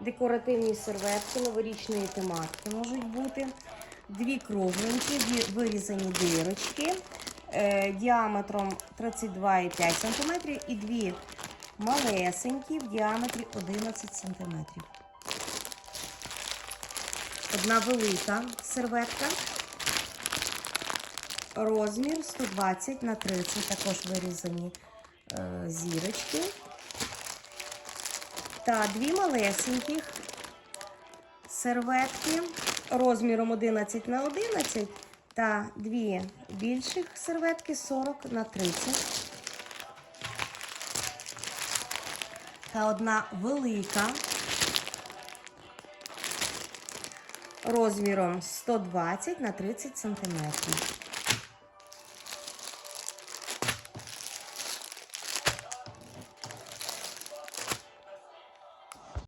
Декоративні серветки новорічної тематики можуть бути. Дві кругленькі, вирізані дирочки е, діаметром 32,5 см і дві малесенькі в діаметрі 11 см. Одна велика серветка. Розмір 120 на 30, також вирізані е, зірочки. Та дві малесеньких серветки розміром 11 на 11 та дві більших серветки 40 на 30. Та одна велика розміром 120 на 30 сантиметрів.